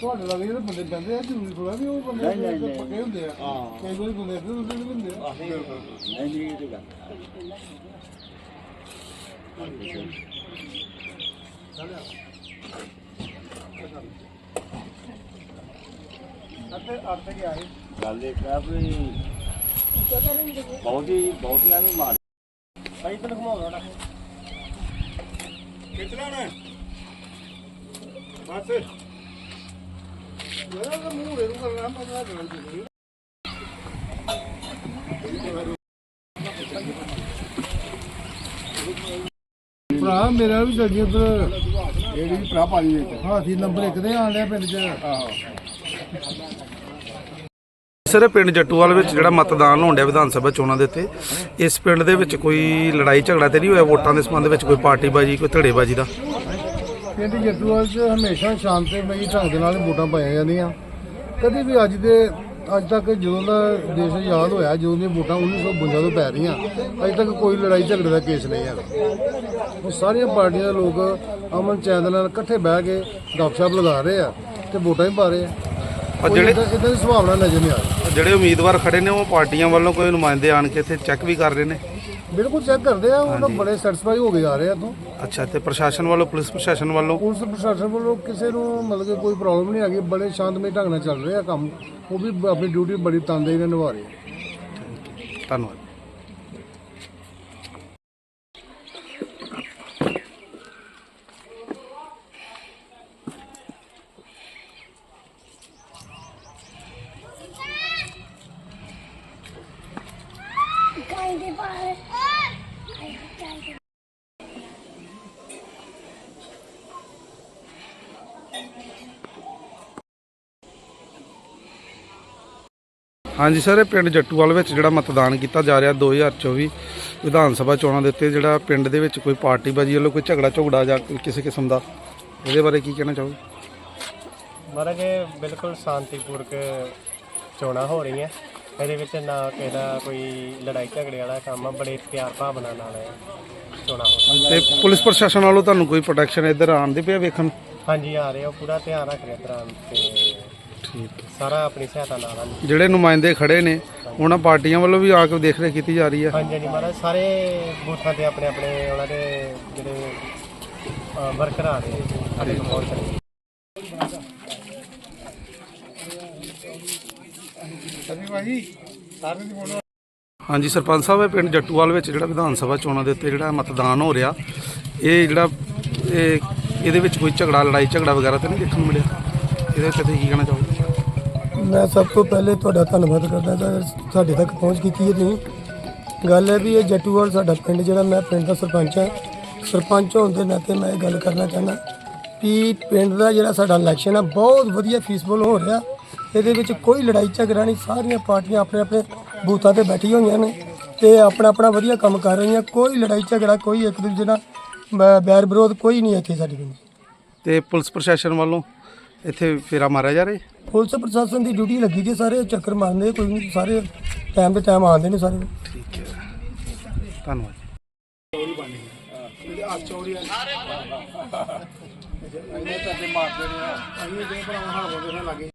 ਤੁਹਾਡੇ ਲੱਗੇ ਜਿਹੜੇ ਬੰਦੇ ਬੰਦੇ ਆ ਜ਼ਰੂਰੀ ਥੋੜਾ ਵੀ ਉਹ ਬੰਦੇ ਨਹੀਂ, ਨਹੀਂ। ਪੱਕੇ ਹੁੰਦੇ ਆ। ਹਾਂ। ਕਈ ਵਾਰੀ ਬੰਦੇ ਇੱਧਰ ਉੱਧਰ ਵੀ ਹੁੰਦੇ ਆ। ਨਹੀਂ ਨਹੀਂ ਇਹ ਤੇ ਗੱਲ ਅੱਤੇ ਅੱਤੇ ਗਿਆ ਸੀ ਗੱਲ ਇਹ ਹੈ ਵੀ ਬਹੁਤ ਹੀ ਬਹੁਤ ਹੀ ਆਵੇਂ ਮਾਰ। ਭਾਈ ਤੈਨੂੰ ਘੁਮਾਉਂਦਾ ਨਾ ਕਿਤਨਾ ਨਾ। ਬਸ ਮੇਰਾ ਤਾਂ ਮੂੰਹ ਰੇਰੂ ਕਰਨਾ ਮੈਂ ਤਾਂ ਗੱਲ ਨਹੀਂ ਭਰਾ ਮੇਰਾ ਵੀ ਚੱਲੀ ਉਧਰ। ਇਹ ਵੀ ਭਰਾ ਪਾਣੀ ਵਿੱਚ। ਹਾਥੀ ਨੰਬਰ 1 ਤੇ ਆਣ ਲਿਆ ਪਿੰਡ 'ਚ। ਸਰ ਇਹ ਪਿੰਡ ਜੱਟੂਵਾਲ ਵਿੱਚ ਜਿਹੜਾ ਮਤਦਾਨ ਹੋਣ ਡਿਆ ਵਿਧਾਨ ਸਭਾ ਚੋਣਾਂ ਦੇ ਉੱਤੇ ਇਸ ਪਿੰਡ ਦੇ ਵਿੱਚ ਕੋਈ ਲੜਾਈ ਝਗੜਾ ਤੇ ਨਹੀਂ ਹੋਇਆ ਵੋਟਾਂ ਦੇ ਸੰਬੰਧ ਵਿੱਚ ਕੋਈ ਪਾਰਟੀਬਾਜ਼ੀ ਕੋਈ ਧੜੇਬਾਜ਼ੀ ਦਾ? ਪਿੰਡ ਜੱਟੂਵਾਲ 'ਚ ਹਮੇਸ਼ਾ ਸ਼ਾਂਤਮਈ ਢੰਗ ਦੇ ਨਾਲ ਵੋਟਾਂ ਪਾਈਆਂ ਜਾਂਦੀਆਂ। ਕਦੀ ਵੀ ਅੱਜ ਦੇ ਅੱਜ ਤੱਕ ਜਦੋਂ ਦਾ ਦੇਸ਼ ਆਜ਼ਾਦ ਹੋਇਆ ਜਦੋਂ ਦੀਆਂ ਵੋਟਾਂ 1952 ਤੋਂ ਪੈ ਰਹੀਆਂ ਅੱਜ ਤੱਕ ਕੋਈ ਲੜਾਈ ਝਗੜੇ ਦਾ ਕੇਸ ਨਹੀਂ ਹੈਗਾ। ਉਹ ਸਾਰੀਆਂ ਪਾਰਟੀਆਂ ਦੇ ਲੋਕ ਅਮਨ ਚੈਨ ਨਾਲ ਇਕੱਠੇ ਬਹਿ ਕੇ ਗੱਪਸ਼ਪ ਲਗਾ ਰਹੇ ਆ ਤੇ ਵੋਟਾਂ ਹੀ ਪਾ ਰਹੇ ਆ। ਜਿਹੜੇ ਏਦਾਂ ਦੀ ਸੁਭਾਵਨਾ ਨਜ਼ਰ ਨਹੀਂ ਆ ਰਹੀ। ਜਿਹੜੇ ਉਮੀਦਵਾਰ ਖੜੇ ਨੇ ਉਹ ਪਾਰਟੀਆਂ ਵੱਲੋਂ ਕੋਈ ਨੁਮਾਇੰਦੇ ਆਣ ਕੇ ਇੱਥੇ ਚੈੱਕ ਵੀ ਕਰ ਰਹੇ ਨੇ? ਬਿਲਕੁਲ ਚੈੱਕ ਕਰਦੇ ਆ ਉਹ ਬੜੇ ਸੈਟੀਸਫਾਈ ਹੋ ਕੇ ਜਾ ਰਹੇ ਆ ਤੋਂ ਅੱਛਾ ਤੇ ਪ੍ਰਸ਼ਾਸਨ ਵੱਲੋਂ ਪੁਲਿਸ ਪ੍ਰਸ਼ਾਸਨ ਵੱਲੋਂ? ਪੁਲਿਸ ਪ੍ਰਸ਼ਾਸਨ ਵੱਲੋਂ ਕਿਸੇ ਨੂੰ ਮਤਲਬ ਕਿ ਕੋਈ ਪ੍ਰੋਬਲਮ ਨਹੀਂ ਹੈਗੀ ਬੜੇ ਸ਼ਾਂਤਮਈ ਢੰਗ ਨਾਲ ਚੱਲ ਰਿਹਾ ਕੰਮ। ਉਹ ਵੀ ਆਪਣੀ ਡਿਊਟੀ ਬੜੀ ਤਨਦੇਹੀ ਨਾਲ ਨਿਭਾ ਰਹੇ ਆ। ਧੰਨਵਾਦ। Keine Ball. ਹਾਂਜੀ ਸਰ ਇਹ ਪਿੰਡ ਜੱਟੂਵਾਲ ਵਿੱਚ ਜਿਹੜਾ ਮਤਦਾਨ ਕੀਤਾ ਜਾ ਰਿਹਾ 2024 ਵਿਧਾਨ ਸਭਾ ਚੋਣਾਂ ਦੇ ਉੱਤੇ ਜਿਹੜਾ ਪਿੰਡ ਦੇ ਵਿੱਚ ਕੋਈ ਪਾਰਟੀਬਾਜ਼ੀ ਵੱਲੋਂ ਕੋਈ ਝਗੜਾ ਝੁਗੜਾ ਜਾਂ ਕੋਈ ਕਿਸੇ ਕਿਸਮ ਦਾ ਇਹਦੇ ਬਾਰੇ ਕੀ ਕਹਿਣਾ ਚਾਹੋਗੇ? ਮਹਾਰਾਜ ਇਹ ਬਿਲਕੁਲ ਸ਼ਾਂਤੀਪੂਰਕ ਚੋਣਾਂ ਹੋ ਰਹੀਆਂ। ਇਹਦੇ ਵਿੱਚ ਨਾ ਦਾ ਕੋਈ ਲੜਾਈ ਝਗੜੇ ਵਾਲਾ ਕੰਮ ਆ ਬੜੇ ਪਿਆਰ ਭਾਵਨਾ ਨਾਲ ਚੋਣਾਂ ਹੋ ਰਹੀਆਂ। ਤੇ ਪੁਲਿਸ ਪ੍ਰਸ਼ਾਸਨ ਵੱਲੋਂ ਤੁਹਾਨੂੰ ਕੋਈ ਪ੍ਰੋਟੈਕਸ਼ਨ ਇੱਧਰ ਆਉਣ ਦੀ ਪਿਆ ਵੇਖਣ? ਹਾਂਜੀ ਆ ਰਹੇ ਆ ਪੂਰਾ ਧਿਆਨ ਰੱਖ ਰਹੇ ਦਰਾਂ ਤੇ। ਠੀਕ ਸਾਰਾ ਆਪਣੀ ਸਹਾਇਤਾ ਨਾਲ ਆ। ਜਿਹੜੇ ਨੁਮਾਇੰਦੇ ਖੜੇ ਨੇ ਉਹਨਾਂ ਪਾਰਟੀਆਂ ਵੱਲੋਂ ਵੀ ਆ ਕੇ ਦੇਖ ਰੇਖ ਕੀਤੀ ਜਾ ਰਹੀ ਹੈ? ਹਾਂਜੀ ਹਾਂਜੀ ਮਹਾਰਾਜ ਸਾਰੇ ਬੂਥਾਂ ਤੇ ਆਪਣੇ ਆਪਣੇ ਉਹਨਾਂ ਦੇ ਜਿਹੜੇ ਵਰਕਰ ਆ ਰਹੇ ਸਾਡੇ ਕੋਲ ਪਹੁੰਚ ਫੋਟੋ ਹਾਂਜੀ ਸਰਪੰਚ ਸਾਹਿਬ ਇਹ ਪਿੰਡ ਜੱਟੂਵਾਲ ਵਿੱਚ ਜਿਹੜਾ ਵਿਧਾਨ ਸਭਾ ਚੋਣਾਂ ਦੇ ਉੱਤੇ ਜਿਹੜਾ ਮਤਦਾਨ ਹੋ ਰਿਹਾ ਇਹ ਜਿਹੜਾ ਇਹ ਇਹਦੇ ਵਿੱਚ ਕੋਈ ਝਗੜਾ ਲੜਾਈ ਝਗੜਾ ਵਗੈਰਾ ਤਾਂ ਨਹੀਂ ਦੇਖਣ ਨੂੰ ਮਿਲਿਆ? ਇਹਦੇ ਉੱਤੇ ਤੁਸੀਂ ਕੀ ਕਹਿਣਾ ਚਾਹੋਗੇ? ਮੈਂ ਸਭ ਤੋਂ ਪਹਿਲੇ ਤੁਹਾਡਾ ਧੰਨਵਾਦ ਕਰਦਾ ਕਿ ਸਾਡੇ ਤੱਕ ਪਹੁੰਚ ਕੀਤੀ ਹੈ ਤੁਸੀਂ। ਗੱਲ ਹੈ ਵੀ ਇਹ ਜੱਟੂਵਾਲ ਸਾਡਾ ਪਿੰਡ ਜਿਹੜਾ, ਮੈਂ ਪਿੰਡ ਦਾ ਸਰਪੰਚ ਹਾਂ। ਸਰਪੰਚ ਹੋਣ ਦੇ ਨਾਤੇ ਮੈਂ ਇਹ ਗੱਲ ਕਰਨਾ ਚਾਹੁੰਦਾ ਕਿ ਪਿੰਡ ਦਾ ਜਿਹੜਾ ਸਾਡਾ ਇਲੈਕਸ਼ਨ ਹੈ ਬਹੁਤ ਵਧੀਆ ਫੀਸਫੁਲ ਹੋ ਰਿਹਾ। ਇਹਦੇ ਵਿੱਚ ਕੋਈ ਲੜਾਈ ਝਗੜਾ ਨਹੀਂ, ਸਾਰੀਆਂ ਪਾਰਟੀਆਂ ਆਪਣੇ ਆਪਣੇ ਬੂਥਾਂ ਤੇ ਬੈਠੀ ਹੋਈਆਂ ਨੇ ਤੇ ਆਪਣਾ ਆਪਣਾ ਵਧੀਆ ਕੰਮ ਕਰ ਰਹੀਆਂ। ਕੋਈ ਲੜਾਈ ਝਗੜਾ, ਕੋਈ ਇੱਕ ਦੂਜੇ ਨਾਲ ਬੈਰ ਵਿਰੋਧ ਕੋਈ ਨਹੀਂ ਇੱਥੇ ਸਾਡੇ ਪਿੰਡ। ਤੇ ਪੁਲਿਸ ਪ੍ਰਸ਼ਾਸਨ ਵੱਲੋਂ ਇੱਥੇ ਫੇਰਾ ਮਾਰਿਆ ਜਾ ਰਿਹਾ ਪੁਲਿਸ ਪ੍ਰਸ਼ਾਸਨ ਦੀ ਡਿਊਟੀ ਲੱਗੀ ਜੀ ਸਾਰੇ ਚੱਕਰ ਮਾਰਦੇ ਕੋਈ ਨਹੀਂ ਸਾਰੇ ਟਾਈਮ ਤੇ ਟਾਈਮ ਆਉਂਦੇ ਨੇ ਸਾਰੇ। ਠੀਕ ਹੈ। ਧੰਨਵਾਦ ਤਾਂ ਮਾਰਦੇ ਨੇ ਅਸੀਂ ਜੇ ਭਰਾ ਹਾਲ ਬੋਲਦੇ ਨੇ ਲੱਗੇ